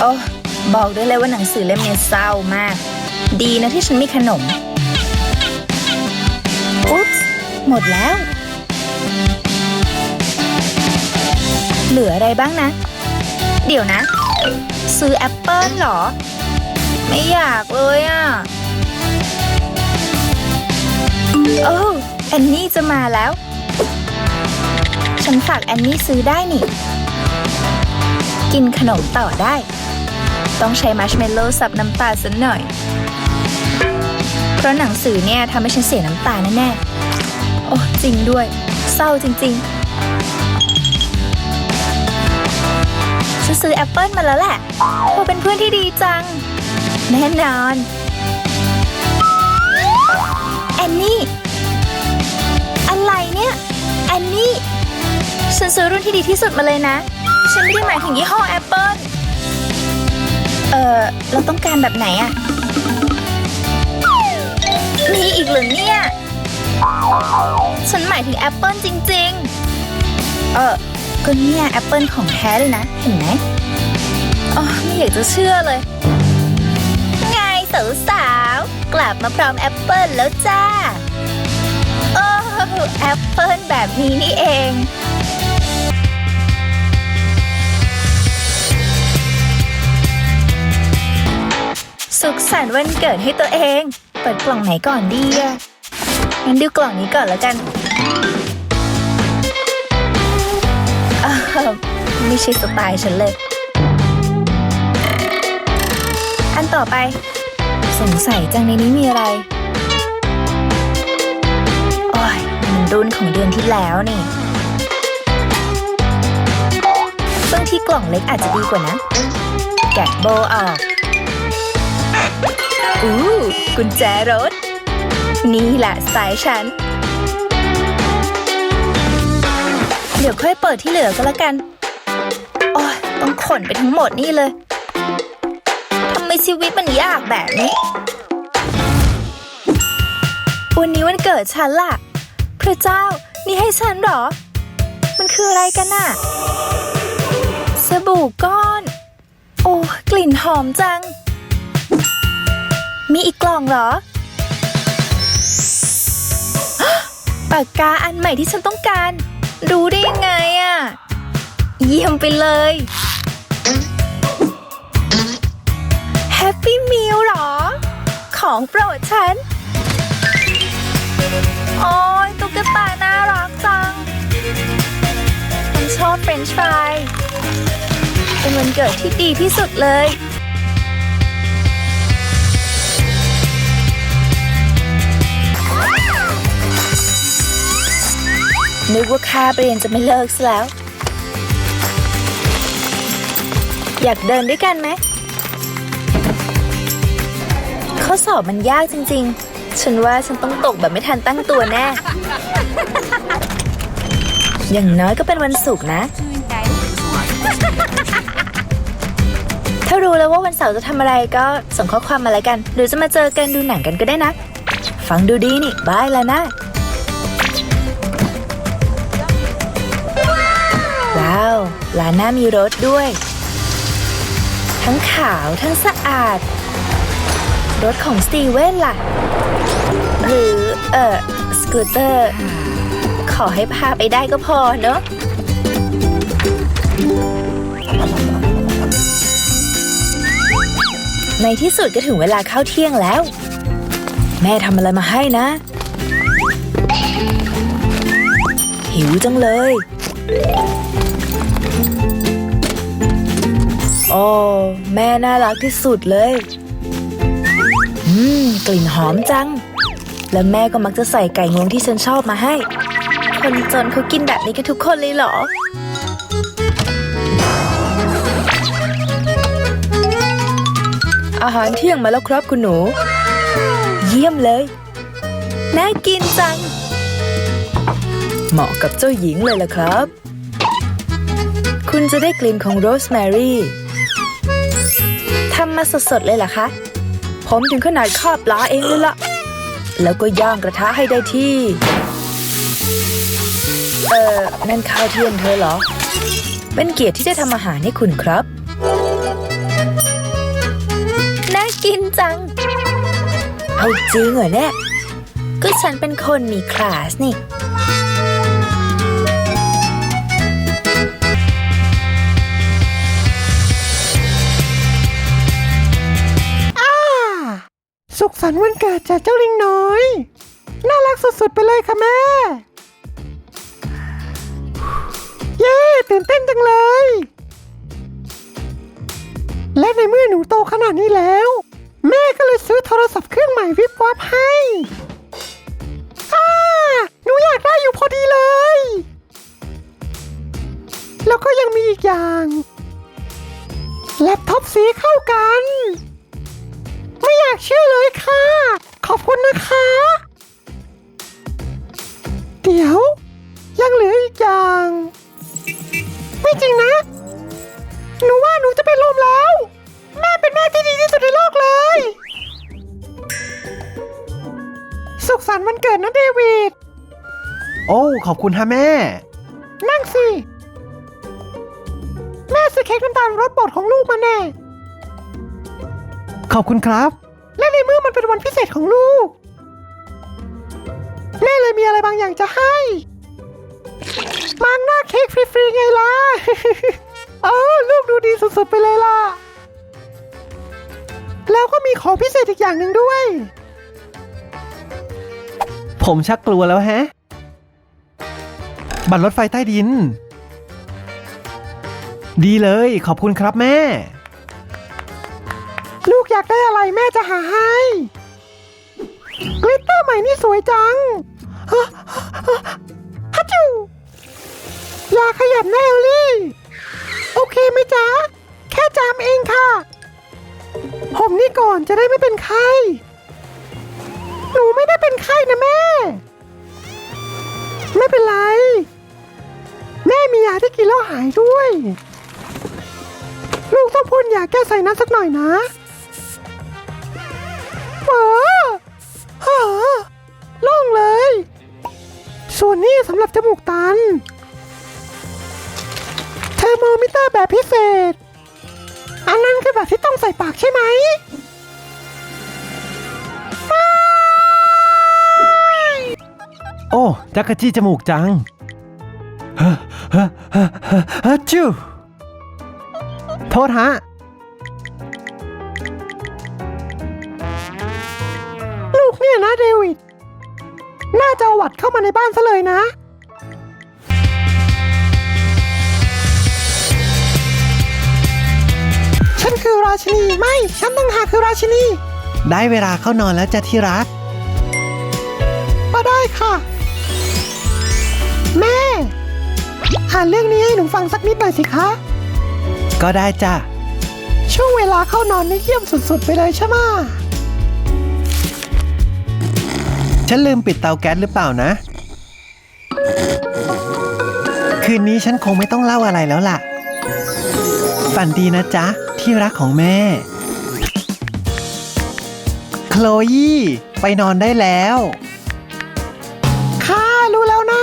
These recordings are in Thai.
โอ้บอกได้เลยว่าหนังสือเล่มนี้เศร้ามาก ดีนะที่ฉันมีขนม อุ๊บหมดแล้ว เหลืออะไรบ้างนะ เดี๋ยวนะ ซื้อแอปเปิลเหรอ ไม่อยากเลยอะ โอ้แอนนี่จะมาแล้ว ฉันฝากแอนนี่ซื้อได้นี่ กินขนมต่อได้ ต้องใช้มัชเมลโล่สับน้ำตาลสักหน่อย เพราะหนังสือเนี่ยทำให้ฉันเสียน้ำตาแน่ๆ โอ้จริงด้วย เศร้าจริงๆฉันซื้อแอปเปิลมาแล้วแหละโอเป็นเพื่อนที่ดีจัง แน่นอน แอนนี่ อะไรเนี่ย แอนนี่ ฉันซื้อรุ่นที่ดีที่สุดมาเลยนะ ฉันไม่ได้หมายถึงยี่ห้อแอปเปิล เออเราต้องการแบบไหนอะมีอีกเหรือเนี่ย ฉันหมายถึงแอปเปิลจริง ๆ เออก็เนี่ยแอปเปิลของแท้เลยนะ เห็นไหมอ๋อไม่อยากจะเชื่อเลย ไงสาวๆกลับมาพร้อมแอปเปิลแล้วจ้า โอ้แอปเปิลแบบนี้นี่เอง สุขสันต์วันเกิดให้ตัวเอง เปิดกล่องไหนก่อนดีอะงั้นดูกล่องนี้ก่อนแล้วกันอ้าไม่ใช่สไตล์ฉันเลย อันต่อไป สงสัยจังในนี้มีอะไร โอ้ยมันรุ่นของเดือนที่แล้วนี่ซึ่งที่กล่องเล็กอาจจะดีกว่านะ แกะโบออก อู้กุญแจรถ นี่แหละสายฉัน เดี๋ยวค่อยเปิดที่เหลือก็แล้วกัน โอ้ยต้องขนไปทั้งหมดนี่เลย ทำไมชีวิตมันยากแบบนี้ วันนี้วันเกิดฉันล่ะ พระเจ้า นี่ให้ฉันหรอ มันคืออะไรกันน่ะ สบู่ก้อน โอ้กลิ่นหอมจัง มีอีกกล่องเหรอ ปากกาอันใหม่ที่ฉันต้องการ รู้ได้ยังไงอะเยี่ยมไปเลยแฮปปี้มิลหรอ ของโปรดฉัน โอ้ยตุ๊กตาน่ารักจังฉันชอบเฟรนช์ฟรายเป็นวันเกิดที่ดีที่สุดเลย นึกว่าคาเรียนจะไม่เลิกซะแล้ว อยากเดินด้วยกันไหมข้อสอบมันยากจริงๆ ฉันว่าฉันต้องตกแบบไม่ทันตั้งตัวแน่ อย่างน้อยก็เป็นวันศุกร์นะ ถ้ารู้แล้วว่าวันเสาร์จะทำอะไรก็ส่งข้อความมาแล้วกัน หรือจะมาเจอกันดูหนังกันก็ได้นะ ฟังดูดีนี่บายแล้วนะาวลาน่ามีรถด้วย ทั้งขาวทั้งสะอาด รถของสตีเว่นล่ะ หรือ เออสกูตเตอร์ ขอให้พาไปได้ก็พอเนอะในที่สุดก็ถึงเวลาเข้าเที่ยงแล้ว แม่ทำอะไรมาให้นะ หิวจังเลย โอ้แม่น่ารักที่สุดเลย อืม กลิ่นหอมจัง แล้วแม่ก็มักจะใส่ไก่งวงที่ฉันชอบมาให้ คนจนเขากินแบบนี้กันทุกคนเลยเหรอ อาหารเที่ยงมาแล้วครับคุณหนู เยี่ยมเลย น่ากินจัง เหมาะกับเจ้าหญิงเลยล่ะครับ คุณจะได้กลิ่นของโรสแมรี่ ทำมาสดๆเลยเหรอคะ ผมถึงขนาดคาบปลาเองเลยล่ะ แล้วก็ย่างกระทะให้ได้ที่ เอ่อ นั่นข้าวเที่ยงเธอเหรอ เป็นเกียรติที่ได้ทำอาหารให้คุณครับกินจัง เอาจริงเหรอเนี่ย ก็ฉันเป็นคนมีคลาสนี่ สุขสันต์วันเกิดจากเจ้าลิงน้อย น่ารักสุดๆไปเลยค่ะแม่ เย้ตื่นเต้นจังเลย และในเมื่อหนูโตขนาดนี้แล้ว แม่ก็เลยซื้อโทรศัพท์เครื่องใหม่วิบวับให้อ่าหนูอยากได้อยู่พอดีเลย แล้วก็ยังมีอีกอย่าง แล็ปท็อปสีเข้ากัน ชื่อเลยค่ะ ขอบคุณนะคะ เดี๋ยว ยังเหลืออีกอย่าง ไม่จริงนะ หนูว่าหนูจะเป็นลมแล้ว แม่เป็นแม่ที่ดีที่สุดในโลกเลย สุขสันต์วันเกิดนะเดวิด โอ้ ขอบคุณฮะแม่ นั่งสิ แม่ซื้อเค้กน้ำตาลรสโปรดของลูกมาแน่ ขอบคุณครับ และในเมื่อมันเป็นวันพิเศษของลูก แม่เลยมีอะไรบางอย่างจะให้มางหน้าเค้กฟรีๆไงล่ะ เออลูกดูดีสุดๆไปเลยล่ะ แล้วก็มีของพิเศษอีกอย่างหนึ่งด้วย ผมชักกลัวแล้วแฮะ บัตรรถไฟใต้ดิน ดีเลยขอบคุณครับแม่ ลูกอยากได้อะไรแม่จะหาให้กลิตเตอร์ใหม่นี่สวยจังฮัจจูอย่าขยับแนวลี่ โอเคไหมจ๊ะ แค่จามเองค่ะ ผมนี่ก่อนจะได้ไม่เป็นไข้ หนูไม่ได้เป็นไข้นะแม่ ไม่เป็นไร แม่มียาที่กินแล้วหายด้วย ลูกต้องพ่นยาแก้ไซนัสสักหน่อยนะ เออฮะโล่งเลย ส่วนนี้สำหรับจมูกตันเทอร์โมมิเตอร์แบบพิเศษ อันนั้นคือแบบที่ต้องใส่ปากใช่ไหมไม่โอ้จักรจี้จมูกจังเฮ้อเฮ้อเฮ้อเฮ้อเฮ้อจูโทษฮะ นี่ยนะ เดวิด น่าจะเอาหวัดเข้ามาในบ้านซะเลยนะ ฉันคือราชินี ไม่ ฉันตั้งหากคือราชินี ได้เวลาเข้านอนแล้วจ้ะที่รัก ก็ได้ค่ะ แม่ อ่านเรื่องนี้ให้หนูฟังสักนิดหน่อยสิคะ ก็ได้จ้ะ ช่วงเวลาเข้านอนนี่เยี่ยมสุดๆ ไปเลยใช่ไหมะ ฉันลืมปิดเตาแก๊สหรือเปล่านะ คืนนี้ฉันคงไม่ต้องเล่าอะไรแล้วล่ะ ฝันดีนะจ๊ะ ที่รักของแม่ โคลยีไปนอนได้แล้วค่ะรู้แล้วนะ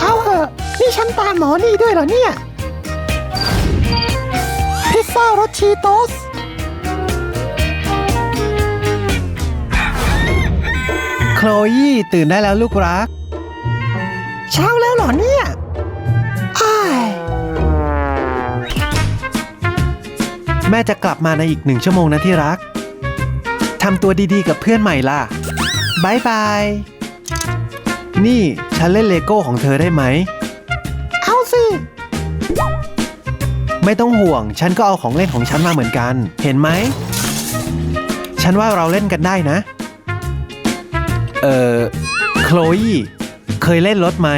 เอาเถอะ นี่ฉันตามหมอนี่ด้วยเหรอเนี่ย พิซซ่ารสชีโตส โคลยี่ตื่นได้แล้วลูกรัก เช้าแล้วเหรอเนี่ยอ้ายแม่จะกลับมาในอีกหนึ่งชั่วโมงนะที่รัก ทำตัวดีๆกับเพื่อนใหม่ล่ะบายบาย นี่ฉันเล่นเลโก้ของเธอได้ไหม เอาสิ ไม่ต้องห่วง ฉันก็เอาของเล่นของฉันมาเหมือนกัน เห็นไหม ฉันว่าเราเล่นกันได้นะ เอ่อ โคลยีเคยเล่นรถไหม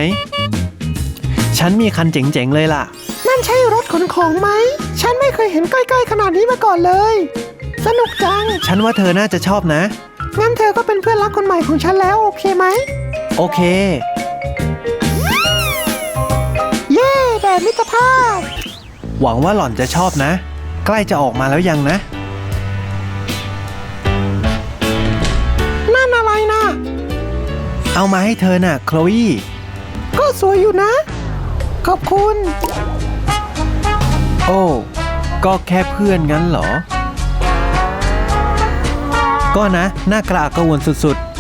ฉันมีคันเจ๋งๆเลยล่ะ นั่นใช่รถขนของไหม ฉันไม่เคยเห็นใกล้ๆขนาดนี้มาก่อนเลย สนุกจัง ฉันว่าเธอน่าจะชอบนะ งั้นเธอก็เป็นเพื่อนรักคนใหม่ของฉันแล้วโอเคไหม โอเค เย่แบบมิตรภาพ หวังว่าหล่อนจะชอบนะ ใกล้จะออกมาแล้วยังนะ เอามาให้เธอน่ะ โคลวีก็สวยอยู่นะ ขอบคุณ โอ้ ก็แค่เพื่อนงั้นเหรอ ก็นะ หน้ากระอักกระวนสุดๆ